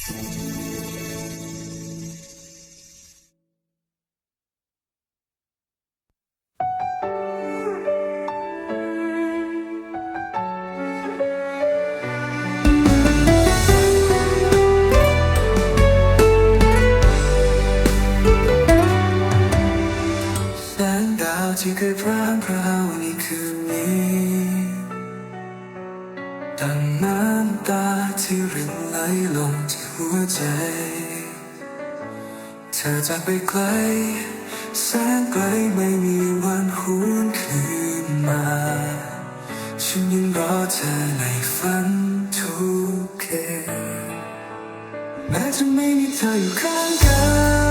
แสงดาวที่เคยพร่างพราวในคืนนี้ ดังน้ำตาที่รินไหลลงที่หัวใจ เธอจากไปไกล แสนไกลไม่มีวันหวนคืนมา ฉันยังรอเธอในฝันทุกคืนแม้จะไม่มีเธออยู่ข้างกาย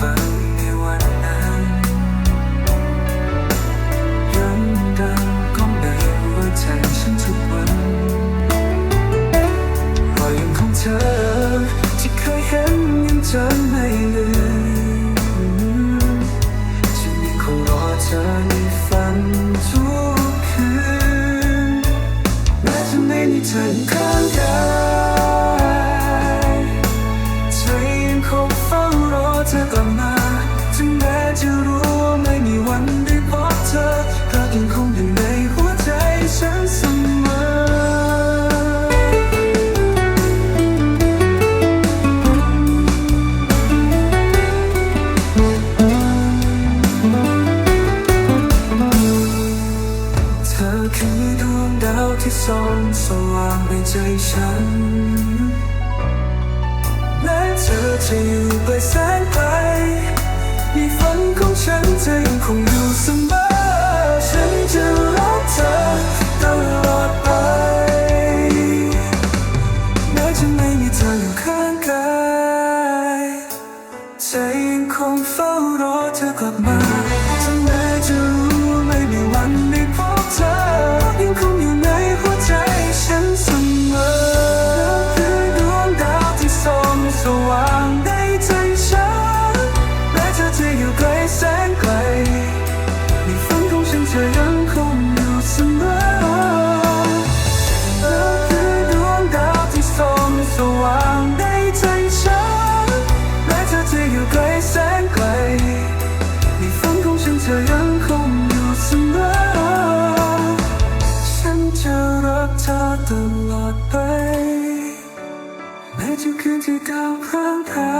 องให้ฟังในวันนั้นยังดังก้องในหัวใจฉันทุกวันรอยยิ้มของเธอที่เคยเห็นยังจำไม่ลืมฉันยังคงรอเธอในฝันทุกคืนแม้จะไม่มีเธออยู่ข้างกาย จะรู้ว่าไม่มีวันได้พบเธอรักยังคงอยู่ในหัวใจฉันเสมอเธอคือดวงดาวที่ส่องสว่างในใจฉันแม้เธอจะอยู่ไกลแสนไกล ยังคงเฝ้ารอเธอกลับมาถึงแม้จะรู้ไม่มีวันได้พบ รักเธอตลอดไปแม้จะคืนที่ดาวพร่างพรา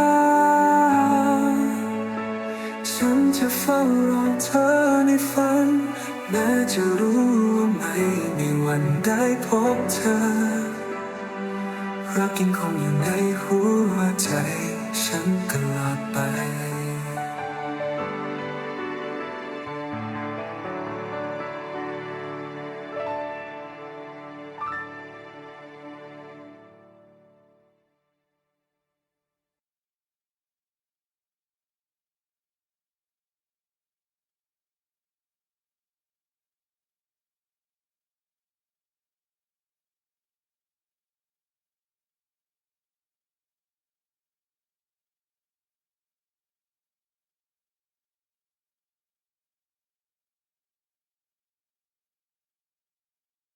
ฉันจะเฝ้ารอเธอในฝัน แม้จะรู้ว่าไม่มีวันได้พบเธอ รักยังคงอยู่ในหัวใจ ฉันตลอดไป